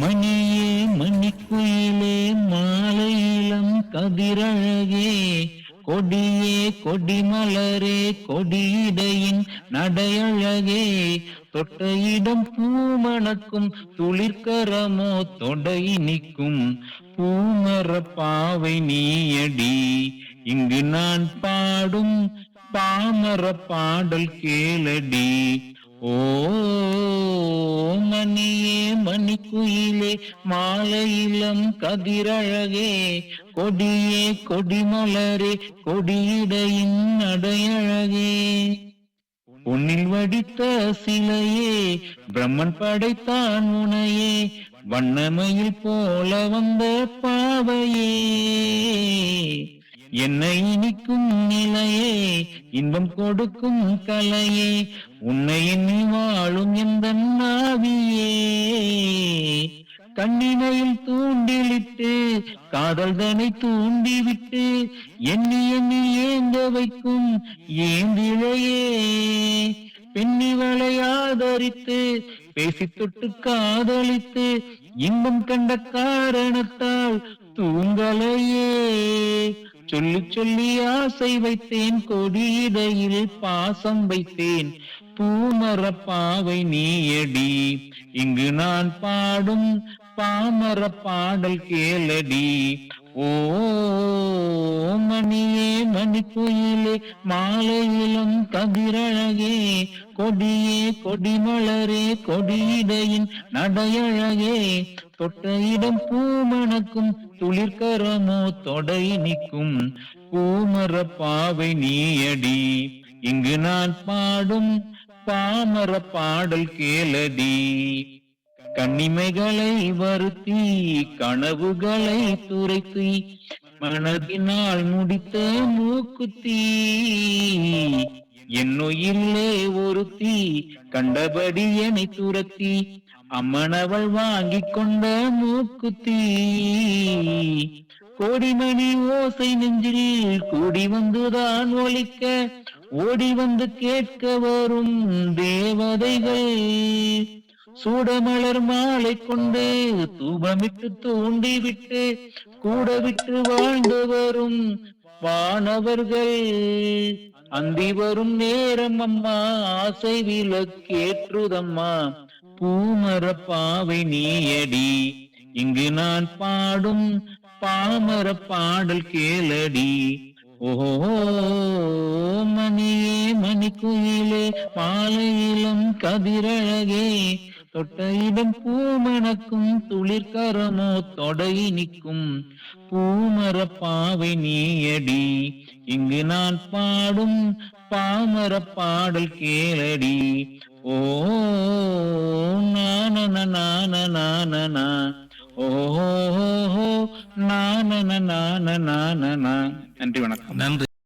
மணியே மணிக்குயிலே மாலையிலம் கதிரழகே கொடியே கொடிமலரே கொடியிடையின் நடையழகே. தொட்டையிடம் பூமணக்கும் துளிர்கரமோ தொடை நிற்கும் பூமர பாவை நீயடி. இங்கு நான் பாடும் பாமர பாடல் கேளடி. ஓ மணியே மணிக்குயிலே மாலையிலம் கதிரழகே கொடியே கொடிமலரே கொடியிடையின் அடையழகே. உன்னில் வடித்த சிலையே பிரம்மன் படைத்தான் உனையே வண்ணமையில் போல வந்த பாவையே. என்னை இனிக்கும் நிலையே இன்பம் கொடுக்கும் கலையே உன்னை எண்ணி கண்ணினையில் தூண்டிலிட்டு காதல்தனை தூண்டிவிட்டு எண்ணி எண்ணி ஏந்த வைக்கும் ஏந்திழையே. பெண்ணிவளை ஆதரித்து பேசி தொட்டு காதலித்து இன்பம் கண்ட காரணத்தால் தூங்கலையே. சொல்லி சொல்லி ஆசை வைத்தேன் கொடியிடையில் பாசம் வைத்தேன் பூமர பாவை நீயடி. இங்கு நான் பாடும் பாமர பாடல் கேளடி. ஓ மணியே மணி கோயிலே மாலையிலும் கதிரழகே. கொடியே கொடிமலரே கொடியிடையின் நடையழகே. தொட்டையிடம் பூமணக்கும் துளிர்கரமோ தொடை நிற்கும். பூமர பாவை நீயடி. இங்கு நான் பாடும் பாமர பாடல் கேளடி. கண்ணிமைகளை வருத்தி கனவுகளை துரைத்து மனதினால் முடித்த மூக்குத்தி. என்னுயிரிலே ஒருத்தி கண்டபடி என்னை துரத்தி அம்மனவள் வாங்கி கொண்ட மூக்குத்தி. கோடிமணி ஓசை நெஞ்சில் கூடி வந்துதான் ஒழிக்க ஓடி வந்து கேட்க வரும் தேவதைகள். சூடமலர் மாலை கொண்டு தூபமிட்டு தூண்டி விட்டு கூட விட்டு வாழ்ந்து வரும் வானவர்கள். அந்தி வரும் நேரம் அம்மா ஆசை விளக்கேற்றுதம்மா. பூமர பாவை நீயடி இங்கு நான் பாடும் பாமர பாடல் கேளடி. ஓஹோ மணியே மணிக்குயிலே மாலையிலும் கதிரழகே தொட்ட இடம் பூமணக்கும் துளிர்கரமோ தொடை நிற்கும். பூமர பாவை நீயடி இங்கு நான் பாடும் பாமர பாடல் கேளடி. ஓ நான நான நான ஓ நான நான நான நன்றி வணக்கம். நன்றி.